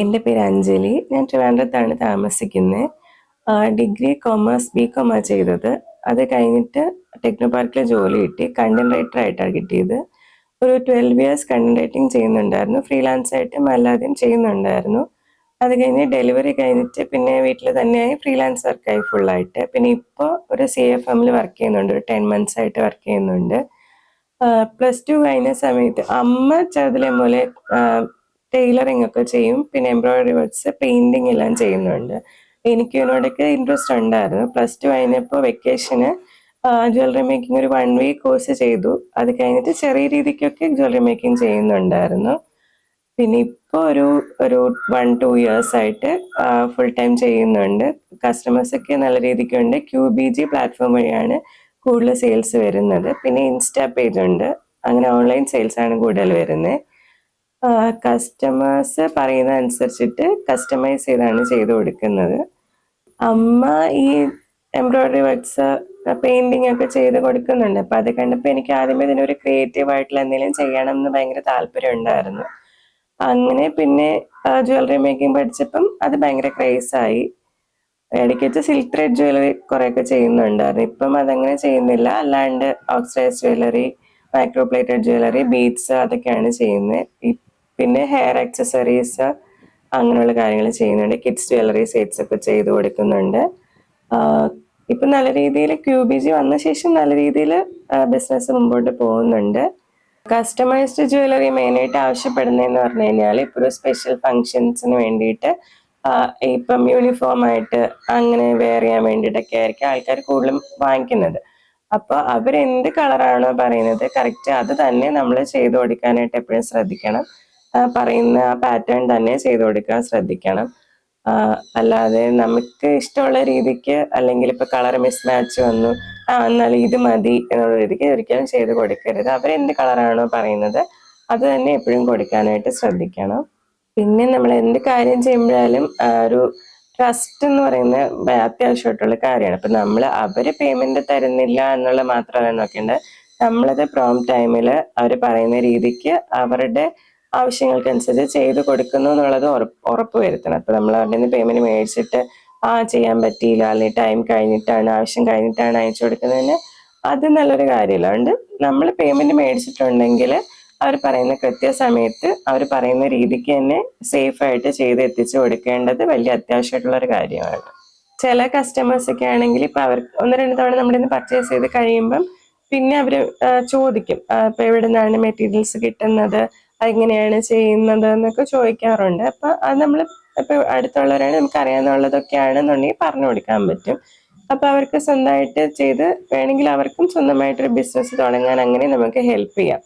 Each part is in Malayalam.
എന്റെ പേര് അഞ്ജലി. ഞാൻ ട്രിവാൻഡ്രത്താണ് താമസിക്കുന്നത് ഡിഗ്രി കോമേഴ്സ് ബി കോമേഴ്സ് ചെയ്തത്. അത് കഴിഞ്ഞിട്ട് ടെക്നോ ജോലി കിട്ടി. കണ്ടന്റ് റൈറ്റർ ആയിട്ടാണ് കിട്ടിയത്. ഒരു ട്വൽവ് ഇയേഴ്സ് കണ്ടന്റ് റൈറ്റിംഗ് ചെയ്യുന്നുണ്ടായിരുന്നു. ഫ്രീലാൻസ് ആയിട്ടും അല്ലാതെയും ചെയ്യുന്നുണ്ടായിരുന്നു. അത് കഴിഞ്ഞ് ഡെലിവറി കഴിഞ്ഞിട്ട് പിന്നെ വീട്ടിൽ തന്നെയായി ഫ്രീലാൻസ് വർക്കായി ഫുള്ളായിട്ട്. പിന്നെ ഇപ്പോൾ ഒരു സി എഫ് എമ്മിൽ വർക്ക് ചെയ്യുന്നുണ്ട്. ഒരു ടെൻ മന്ത്സ് ആയിട്ട് വർക്ക് ചെയ്യുന്നുണ്ട്. പ്ലസ് ടു കഴിഞ്ഞ സമയത്ത് അമ്മ ചെറുതിലെ പോലെ ടൈലറിംഗ് ഒക്കെ ചെയ്യും. പിന്നെ എംബ്രോയിഡറി വർക്ക്സ് പെയിന്റിങ് എല്ലാം ചെയ്യുന്നുണ്ട്. എനിക്ക് ഇതിനോടൊക്കെ ഇൻട്രസ്റ്റ് ഉണ്ടായിരുന്നു. പ്ലസ് ടു കഴിഞ്ഞപ്പോൾ വെക്കേഷന് ജ്വല്ലറി മേക്കിംഗ് ഒരു വൺ വീക്ക് കോഴ്സ് ചെയ്തു. അത് കഴിഞ്ഞിട്ട് ചെറിയ രീതിക്കൊക്കെ ജ്വല്ലറി മേക്കിംഗ് ചെയ്യുന്നുണ്ടായിരുന്നു. പിന്നെ ഇപ്പോൾ ഒരു ഒരു വൺ ടു ഇയേഴ്സ് ആയിട്ട് ഫുൾ ടൈം ചെയ്യുന്നുണ്ട്. കസ്റ്റമേഴ്സ് ഒക്കെ നല്ല രീതിക്കുണ്ട്. ക്യൂ ബി ജി പ്ലാറ്റ്ഫോം വഴിയാണ് കൂടുതൽ സെയിൽസ് വരുന്നത്. പിന്നെ ഇൻസ്റ്റാ പേജ് ഉണ്ട്. അങ്ങനെ ഓൺലൈൻ സെയിൽസ് ആണ് കൂടുതൽ വരുന്നത്. കസ്റ്റമേഴ്സ് പറയുന്ന അനുസരിച്ചിട്ട് കസ്റ്റമൈസ് ചെയ്താണ് ചെയ്തു കൊടുക്കുന്നത്. അമ്മ ഈ എംബ്രോയിഡറി വർക്ക്സ് പെയിന്റിംഗ് ഒക്കെ ചെയ്ത് കൊടുക്കുന്നുണ്ട്. അപ്പൊ അത് കണ്ടപ്പോൾ എനിക്ക് ആദ്യമേ ഇതിനൊരു ക്രിയേറ്റീവ് ആയിട്ടുള്ള എന്തെങ്കിലും ചെയ്യണം എന്ന് ഭയങ്കര താല്പര്യം ഉണ്ടായിരുന്നു. അങ്ങനെ പിന്നെ ജ്വല്ലറി മേക്കിംഗ് പഠിച്ചപ്പം അത് ഭയങ്കര ആയി. ഇടയ്ക്ക് വെച്ച് സിൽക്ക് ത്രെഡ് ജ്വല്ലറി കുറേയൊക്കെ ചെയ്യുന്നുണ്ടായിരുന്നു. ഇപ്പം അതങ്ങനെ ചെയ്യുന്നില്ല. അല്ലാണ്ട് ഓക്സൈസ് jewellery micro plated jewellery beads അതൊക്കെയാണ് ചെയ്യുന്നത്. പിന്നെ ഹെയർ ആക്സസറീസ് അങ്ങനെയുള്ള കാര്യങ്ങൾ ചെയ്യുന്നുണ്ട്. കിഡ്സ് ജ്വല്ലറി സെറ്റ്സ് ഒക്കെ ചെയ്ത് കൊടുക്കുന്നുണ്ട്. ഇപ്പൊ നല്ല രീതിയിൽ ക്യൂ ബി ജി വന്ന ശേഷം നല്ല രീതിയിൽ ബിസിനസ് മുമ്പോട്ട് പോകുന്നുണ്ട്. കസ്റ്റമൈസ്ഡ് ജ്വല്ലറി മെയിനായിട്ട് ആവശ്യപ്പെടുന്നതെന്ന് പറഞ്ഞു കഴിഞ്ഞാൽ ഇപ്പോൾ സ്പെഷ്യൽ ഫങ്ഷൻസിന് വേണ്ടിയിട്ട് ഇപ്പം യൂണിഫോം ആയിട്ട് അങ്ങനെ വെയർ ചെയ്യാൻ വേണ്ടിയിട്ടൊക്കെ ആയിരിക്കും ആൾക്കാർ കൂടുതലും വാങ്ങിക്കുന്നത്. അപ്പോൾ അവരെന്ത് കളറാണോ പറയുന്നത് കറക്റ്റ് അത് തന്നെ നമ്മൾ ചെയ്തു കൊടുക്കാനായിട്ട് എപ്പോഴും ശ്രദ്ധിക്കണം. പറയുന്ന ആ പാറ്റേൺ തന്നെ ചെയ്തു കൊടുക്കാൻ ശ്രദ്ധിക്കണം അല്ലാതെ നമുക്ക് ഇഷ്ടമുള്ള രീതിക്ക് അല്ലെങ്കിൽ ഇപ്പൊ കളർ മിസ് മാച്ച് വന്നു. ആ എന്നാൽ ഇത് മതി എന്നുള്ള രീതിക്ക് ഒരിക്കലും ചെയ്ത് കൊടുക്കരുത്. അവരെന്ത് കളറാണോ പറയുന്നത് അത് തന്നെ എപ്പോഴും കൊടുക്കാനായിട്ട് ശ്രദ്ധിക്കണം. പിന്നെ നമ്മൾ എന്ത് കാര്യം ചെയ്യുമ്പോഴാലും ഒരു ട്രസ്റ്റ് എന്ന് പറയുന്ന അത്യാവശ്യമായിട്ടുള്ള കാര്യമാണ്. അപ്പൊ നമ്മൾ അവർ പേയ്മെന്റ് തരുന്നില്ല എന്നുള്ള മാത്രമല്ല നോക്കേണ്ടത് നമ്മളത് പ്രോം ടൈമിൽ അവർ പറയുന്ന രീതിക്ക് അവരുടെ ആവശ്യങ്ങൾക്കനുസരിച്ച് ചെയ്ത് കൊടുക്കുന്നു എന്നുള്ളത് ഉറപ്പ് വരുത്തണം. അപ്പൊ നമ്മൾ അവരുടെ നിന്ന് പേയ്മെന്റ് മേടിച്ചിട്ട് ആ ചെയ്യാൻ പറ്റിയില്ല അല്ലെങ്കിൽ ടൈം കഴിഞ്ഞിട്ടാണ് ആവശ്യം കഴിഞ്ഞിട്ടാണ് അയച്ചു കൊടുക്കുന്നതിന് അത് നല്ലൊരു കാര്യമില്ല. അതുകൊണ്ട് നമ്മൾ പേയ്മെന്റ് മേടിച്ചിട്ടുണ്ടെങ്കിൽ അവർ പറയുന്ന കൃത്യസമയത്ത് അവർ പറയുന്ന രീതിക്ക് തന്നെ സേഫ് ആയിട്ട് ചെയ്ത് എത്തിച്ചു കൊടുക്കേണ്ടത് വലിയ അത്യാവശ്യമായിട്ടുള്ള ഒരു കാര്യമാണ്. ചില കസ്റ്റമേഴ്സൊക്കെ ആണെങ്കിൽ ഇപ്പൊ അവർ ഒന്ന് രണ്ട് തവണ നമ്മുടെ നിന്ന് പർച്ചേസ് ചെയ്ത് കഴിയുമ്പം പിന്നെ അവർ ചോദിക്കും. ഇപ്പൊ എവിടെ നിന്നാണ് മെറ്റീരിയൽസ് കിട്ടുന്നത്? എങ്ങനെയാണ് ചെയ്യുന്നത് എന്നൊക്കെ ചോദിക്കാറുണ്ട്. അപ്പൊ അത് നമ്മൾ ഇപ്പൊ അടുത്തുള്ളവരാണ് നമുക്ക് ആണെന്നുണ്ടെങ്കിൽ പറഞ്ഞു കൊടുക്കാൻ പറ്റും. അപ്പൊ അവർക്ക് സ്വന്തമായിട്ട് ചെയ്ത് വേണമെങ്കിൽ അവർക്കും സ്വന്തമായിട്ടൊരു ബിസിനസ് തുടങ്ങാൻ അങ്ങനെ നമുക്ക് ഹെൽപ്പ് ചെയ്യാം.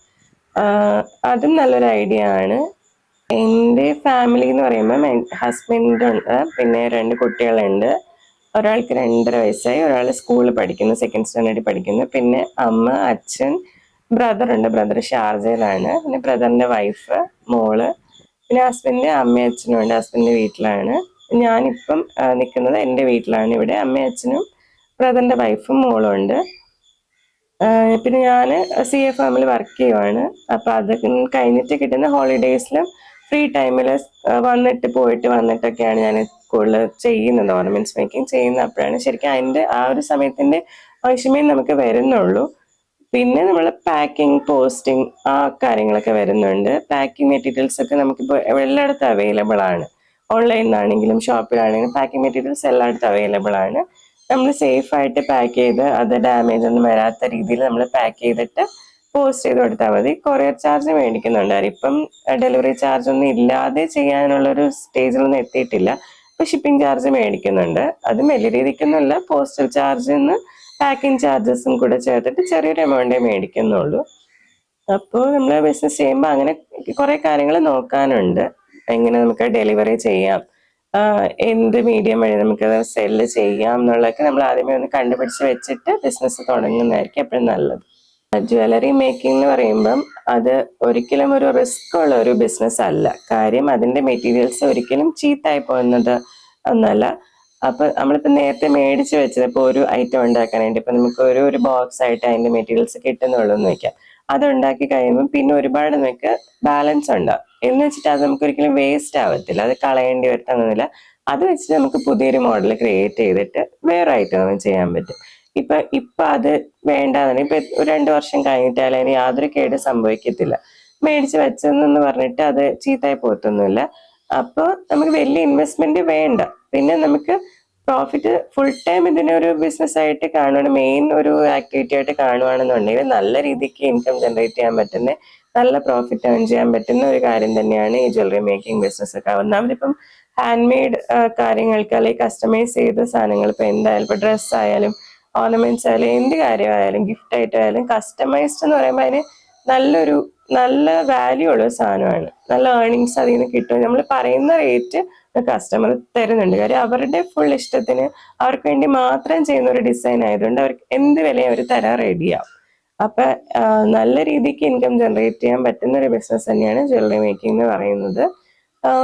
അതും നല്ലൊരു ഐഡിയ ആണ്. എന്റെ ഫാമിലി എന്ന് പറയുമ്പോൾ ഹസ്ബൻഡ് ഉണ്ട് പിന്നെ രണ്ട് കുട്ടികളുണ്ട്. ഒരാൾക്ക് രണ്ടര വയസ്സായി ഒരാൾ സ്കൂളിൽ പഠിക്കുന്നു സെക്കൻഡ് സ്റ്റാൻഡേർഡിൽ പഠിക്കുന്നു. പിന്നെ അമ്മ അച്ഛൻ ബ്രദർ ഉണ്ട്. ബ്രദർ ഷാർജയിലാണ്. പിന്നെ ബ്രദറിന്റെ വൈഫ് മോൾ പിന്നെ ഹസ്ബൻഡ് അമ്മയും അച്ഛനും ഉണ്ട്. ഹസ്ബൻഡിന്റെ വീട്ടിലാണ്. ഞാനിപ്പം നിൽക്കുന്നത് എന്റെ വീട്ടിലാണ്. ഇവിടെ അമ്മയും അച്ഛനും ബ്രദറിന്റെ വൈഫും മോളും ഉണ്ട്. പിന്നെ ഞാൻ സി എ ഫാമിൽ വർക്ക് ചെയ്യുവാണ്. അപ്പോൾ അത് കഴിഞ്ഞിട്ട് കിട്ടുന്ന ഹോളിഡേയ്സിലും ഫ്രീ ടൈമിൽ വന്നിട്ട് പോയിട്ട് വന്നിട്ടൊക്കെയാണ് ഞാൻ കൂടുതൽ ചെയ്യുന്നത്. ഓർണമെന്റ്സ് മേക്കിംഗ് ചെയ്യുന്ന അപ്പോഴാണ് ശരിക്കും അതിന്റെ ആ ഒരു സമയത്തിന്റെ ആവശ്യമേ നമുക്ക് വരുന്നുള്ളൂ. പിന്നെ നമ്മൾ പാക്കിംഗ് പോസ്റ്റിംഗ് ആ കാര്യങ്ങളൊക്കെ വരുന്നുണ്ട്. പാക്കിംഗ് മെറ്റീരിയൽസ് ഒക്കെ നമുക്കിപ്പോൾ എല്ലായിടത്തും അവൈലബിൾ ആണ്. ഓൺലൈനിലാണെങ്കിലും ഷോപ്പിലാണെങ്കിലും പാക്കിംഗ് മെറ്റീരിയൽസ് എല്ലായിടത്തും അവൈലബിൾ ആണ്. നമ്മൾ സേഫ് ആയിട്ട് പാക്ക് ചെയ്ത് അത് ഡാമേജ് ഒന്നും വരാത്ത രീതിയിൽ നമ്മൾ പാക്ക് ചെയ്തിട്ട് പോസ്റ്റ് ചെയ്ത് കൊടുത്താൽ മതി. കൊറിയർ ചാർജ് മേടിക്കുന്നുണ്ടായിരുന്നു ഇപ്പം ഡെലിവറി ചാർജ് ഒന്നും ഇല്ലാതെ ചെയ്യാനുള്ള ഒരു സ്റ്റേജിലൊന്നും എത്തിയിട്ടില്ല. ഇപ്പം ഷിപ്പിംഗ് ചാർജ് മേടിക്കുന്നുണ്ട്. അതും വലിയ രീതിക്കൊന്നുമല്ല. പോസ്റ്റൽ ചാർജ് പാക്കിംഗ് ചാർജസും കൂടെ ചേർത്തിട്ട് ചെറിയൊരു എമൗണ്ടേ മേടിക്കുന്നുള്ളൂ. അപ്പോൾ നമ്മൾ ബിസിനസ് ചെയ്യുമ്പോൾ അങ്ങനെ കുറെ കാര്യങ്ങൾ നോക്കാനുണ്ട്. എങ്ങനെ നമുക്ക് ഡെലിവറി ചെയ്യാം. എന്ത് മീഡിയം വഴി നമുക്ക് സെല്ല് ചെയ്യാം എന്നുള്ളതൊക്കെ നമ്മൾ ആദ്യമേ ഒന്ന് കണ്ടുപിടിച്ച് വെച്ചിട്ട് ബിസിനസ് തുടങ്ങുന്നതായിരിക്കും എപ്പോഴും നല്ലത്. ജ്വല്ലറി മേക്കിംഗ് എന്ന് പറയുമ്പം അത് ഒരിക്കലും ഒരു റിസ്ക് ഉള്ള ഒരു ബിസിനസ് അല്ല. കാര്യം അതിന്റെ മെറ്റീരിയൽസ് ഒരിക്കലും ചീത്തായി പോകുന്നത് ഒന്നല്ല. അപ്പൊ നമ്മളിപ്പോ നേരത്തെ മേടിച്ച് വെച്ചത് ഇപ്പൊ ഒരു ഐറ്റം ഉണ്ടാക്കാനായിട്ട് ഇപ്പൊ നമുക്ക് ഒരു ഒരു ബോക്സ് ആയിട്ട് അതിന്റെ മെറ്റീരിയൽസ് കിട്ടുന്നുള്ളൂ എന്ന് വെക്കാം. അത് ഉണ്ടാക്കി കഴിയുമ്പോൾ പിന്നെ ഒരുപാട് നമുക്ക് ബാലൻസ് ഉണ്ടാവും എന്ന് വെച്ചിട്ട് അത് നമുക്ക് ഒരിക്കലും വേസ്റ്റ് ആവത്തില്ല. അത് കളയേണ്ടി വരുത്തുന്നില്ല അത് വെച്ചിട്ട് നമുക്ക് പുതിയൊരു മോഡൽ ക്രിയേറ്റ് ചെയ്തിട്ട് വേറെ ഐറ്റം നമുക്ക് ചെയ്യാൻ പറ്റും. ഇപ്പൊ ഇപ്പൊ അത് വേണ്ടാന്ന് ഇപ്പൊ രണ്ട് വർഷം കഴിഞ്ഞിട്ടാലും അതിന് യാതൊരു കേട് സംഭവിക്കത്തില്ല. മേടിച്ച് വെച്ചെന്ന് പറഞ്ഞിട്ട് അത് ചീത്തയായി പോത്തൊന്നുമില്ല അപ്പോൾ നമുക്ക് വലിയ ഇൻവെസ്റ്റ്മെന്റ് വേണ്ട. പിന്നെ നമുക്ക് പ്രോഫിറ്റ് ഫുൾ ടൈം ഇതിനെ ഒരു ബിസിനസ് ആയിട്ട് കാണുവാണ്. മെയിൻ ഒരു ആക്ടിവിറ്റി ആയിട്ട് കാണുവാണെന്നുണ്ടെങ്കിൽ നല്ല രീതിക്ക് ഇൻകം ജനറേറ്റ് ചെയ്യാൻ പറ്റുന്ന നല്ല പ്രോഫിറ്റ് ഏൺ ചെയ്യാൻ പറ്റുന്ന ഒരു കാര്യം തന്നെയാണ് ഈ ജ്വല്ലറി മേക്കിംഗ് ബിസിനസ് ഒക്കെ ഒന്നാമതിപ്പം ഹാൻഡ് മെയ്ഡ് കാര്യങ്ങൾക്ക് അല്ലെങ്കിൽ കസ്റ്റമൈസ് ചെയ്ത സാധനങ്ങൾ ഇപ്പൊ എന്തായാലും ഇപ്പൊ ഡ്രസ്സ് ആയാലും ഓർണമെന്റ്സ് ആയാലും എന്ത് കാര്യമായാലും ഗിഫ്റ്റ് ആയിട്ടായാലും കസ്റ്റമൈസ്ഡ് എന്ന് പറയുമ്പോൾ അതിന് നല്ലൊരു നല്ല വാല്യൂ ഉള്ള സാധനമാണ്. നല്ല ഏർണിങ്സ് അതിൽ നിന്ന് കിട്ടും. നമ്മൾ പറയുന്ന റേറ്റ് കസ്റ്റമർ തരുന്നുണ്ട്. കാര്യം അവരുടെ ഫുൾ ഇഷ്ടത്തിന് അവർക്ക് വേണ്ടി മാത്രം ചെയ്യുന്ന ഒരു ഡിസൈൻ ആയതുകൊണ്ട് അവർക്ക് എന്ത് വിലയും അവർ തരാൻ റെഡിയാവും അപ്പൊ നല്ല രീതിക്ക് ഇൻകം ജനറേറ്റ് ചെയ്യാൻ പറ്റുന്ന ഒരു ബിസിനസ് തന്നെയാണ് ജ്വല്ലറി മേക്കിംഗ് എന്ന് പറയുന്നത്.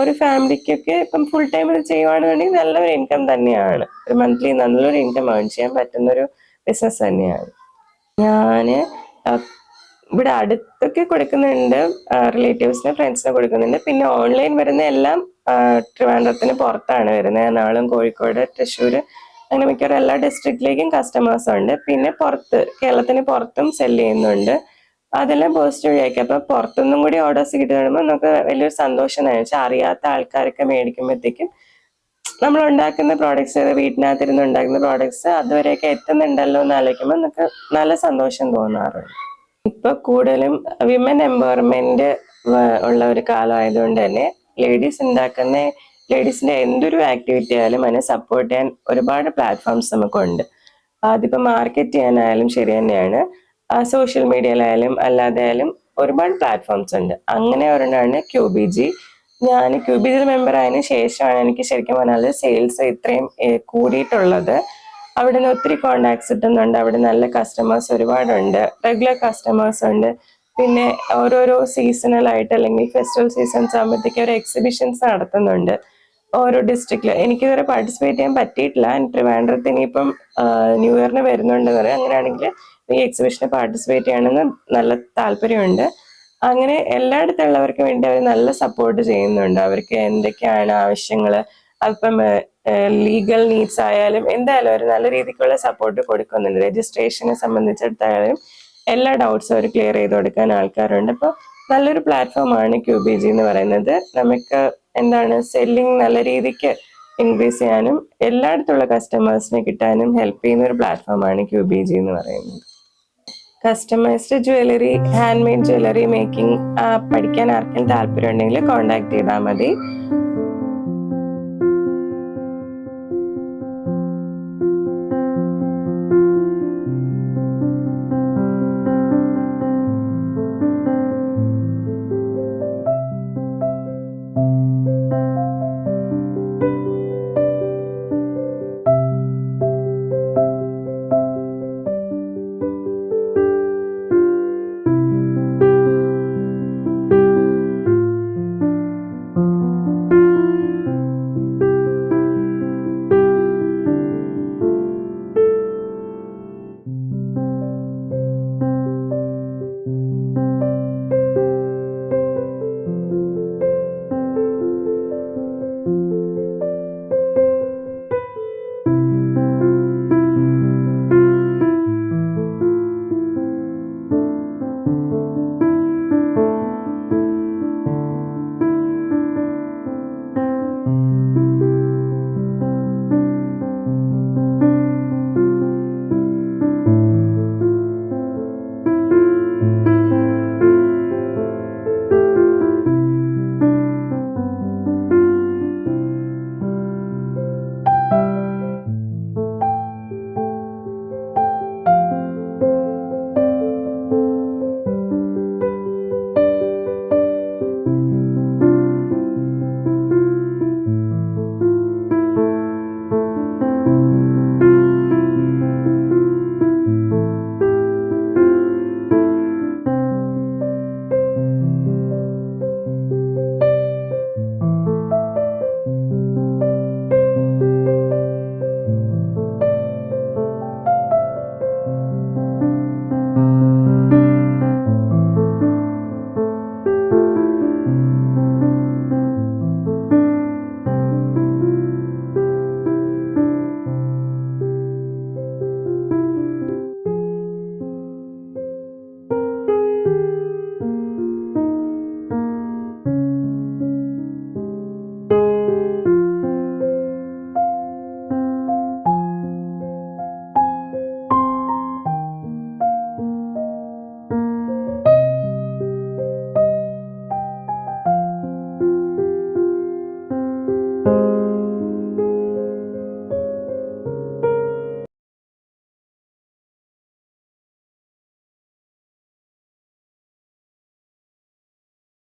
ഒരു ഫാമിലിക്കൊക്കെ ഇപ്പം ഫുൾ ടൈം ഇത് ചെയ്യുവാണെന്നുണ്ടെങ്കിൽ നല്ലൊരു ഇൻകം തന്നെയാണ്. ഒരു മന്ത്ലി നല്ലൊരു ഇൻകം ഏൺ ചെയ്യാൻ പറ്റുന്ന ഒരു ബിസിനസ് തന്നെയാണ്. ആ, ഇവിടെ അടുത്തൊക്കെ കൊടുക്കുന്നുണ്ട് റിലേറ്റീവ്സിന് ഫ്രണ്ട്സിന് കൊടുക്കുന്നുണ്ട്. പിന്നെ ഓൺലൈൻ വരുന്ന എല്ലാം ട്രിവാൻഡ്രത്തിന് പുറത്താണ് വരുന്നത്. എറണാകുളം കോഴിക്കോട് തൃശ്ശൂർ അങ്ങനെ മിക്കവാറും എല്ലാ ഡിസ്ട്രിക്റ്റിലേക്കും കസ്റ്റമേഴ്സ് ഉണ്ട്. പിന്നെ പുറത്ത് കേരളത്തിന് പുറത്തും സെൽ ചെയ്യുന്നുണ്ട്. അതെല്ലാം പോസ്റ്റ് വഴിയാക്കി അപ്പൊ പുറത്തുനിന്നും കൂടി ഓർഡേഴ്സ് കിട്ടി കഴിയുമ്പോൾ നമുക്ക് വലിയൊരു സന്തോഷം തന്നെ. വെച്ചാൽ അറിയാത്ത ആൾക്കാരൊക്കെ മേടിക്കുമ്പോഴത്തേക്കും നമ്മൾ ഉണ്ടാക്കുന്ന പ്രോഡക്ട്സ് വീട്ടിനകത്തിരുന്ന് ഉണ്ടാക്കുന്ന പ്രോഡക്ട്സ് അതുവരെയൊക്കെ എത്തുന്നുണ്ടല്ലോ എന്ന് ആലോചിക്കുമ്പോൾ നമുക്ക് നല്ല സന്തോഷം തോന്നാറുണ്ട്. ഇപ്പൊ കൂടുതലും വിമൻ എംപവർമെന്റ് ഉള്ള ഒരു കാലമായതുകൊണ്ട് തന്നെ ലേഡീസ് ഉണ്ടാക്കുന്ന ലേഡീസിന്റെ എന്തൊരു ആക്ടിവിറ്റി ആയാലും അതിനെ സപ്പോർട്ട് ചെയ്യാൻ ഒരുപാട് പ്ലാറ്റ്ഫോംസ് നമുക്കുണ്ട്. അതിപ്പോ മാർക്കറ്റ് ചെയ്യാനായാലും ശരി തന്നെയാണ്. സോഷ്യൽ മീഡിയയിലായാലും അല്ലാതെ ആയാലും ഒരുപാട് പ്ലാറ്റ്ഫോംസ് ഉണ്ട്. അങ്ങനെ ഒരെണ്ണമാണ് ക്യൂ ബി ജി ഞാൻ ക്യൂ ബി ജി മെമ്പർ ആയതിനു ശേഷമാണ് എനിക്ക് ശരിക്കും പറഞ്ഞാൽ സെയിൽസ് ഇത്രയും കൂടിയിട്ടുള്ളത്. അവിടെ നിന്ന് ഒത്തിരി കോണ്ടാക്ട്സ് കിട്ടുന്നുണ്ട്. അവിടെ നല്ല കസ്റ്റമേഴ്സ് ഒരുപാടുണ്ട്. റെഗുലർ കസ്റ്റമേഴ്സ് ഉണ്ട്. പിന്നെ ഓരോരോ സീസണൽ ആയിട്ട് അല്ലെങ്കിൽ ഫെസ്റ്റിവൽ സീസൺസ് ആകുമ്പോഴത്തേക്ക് ഒരു എക്സിബിഷൻസ് നടത്തുന്നുണ്ട്. ഓരോ ഡിസ്ട്രിക്റ്റിൽ എനിക്ക് ഇതുവരെ പാർട്ടിസിപ്പേറ്റ് ചെയ്യാൻ പറ്റിയിട്ടില്ല. ട്രിവാൻഡ്രത്ത് ഇനിയിപ്പം ന്യൂ ഇയറിന് വരുന്നുണ്ടെന്ന് പറയാം. അങ്ങനെയാണെങ്കിൽ ഈ എക്സിബിഷന് പാർട്ടിസിപ്പേറ്റ് ചെയ്യണമെന്ന് നല്ല താല്പര്യമുണ്ട്. അങ്ങനെ എല്ലായിടത്തുള്ളവർക്ക് വേണ്ടി അവർ നല്ല സപ്പോർട്ട് ചെയ്യുന്നുണ്ട്. അവർക്ക് എന്തൊക്കെയാണ് ആവശ്യങ്ങൾ അപ്പം ലീഗൽ നീഡ്സ് ആയാലും എന്തായാലും ഒരു നല്ല രീതിക്കുള്ള സപ്പോർട്ട് കൊടുക്കുന്നുണ്ട്. രജിസ്ട്രേഷനെ സംബന്ധിച്ചിടത്തായാലും എല്ലാ ഡൗട്ട്സും അവർ ക്ലിയർ ചെയ്ത് കൊടുക്കാൻ ആൾക്കാരുണ്ട്. അപ്പോൾ നല്ലൊരു പ്ലാറ്റ്ഫോമാണ് ജി എന്ന് പറയുന്നത്. നമുക്ക് എന്താണ് സെല്ലിംഗ് നല്ല രീതിക്ക് ഇൻക്രീസ് ചെയ്യാനും എല്ലായിടത്തുള്ള കസ്റ്റമേഴ്സിനെ കിട്ടാനും ഹെൽപ്പ് ചെയ്യുന്ന ഒരു പ്ലാറ്റ്ഫോമാണ് ജി എന്ന് പറയുന്നത്. Customised jewellery handmade jewellery making പഠിക്കാൻ ആർക്കും താല്പര്യം ഉണ്ടെങ്കിൽ കോൺടാക്ട് ചെയ്താൽ മതി.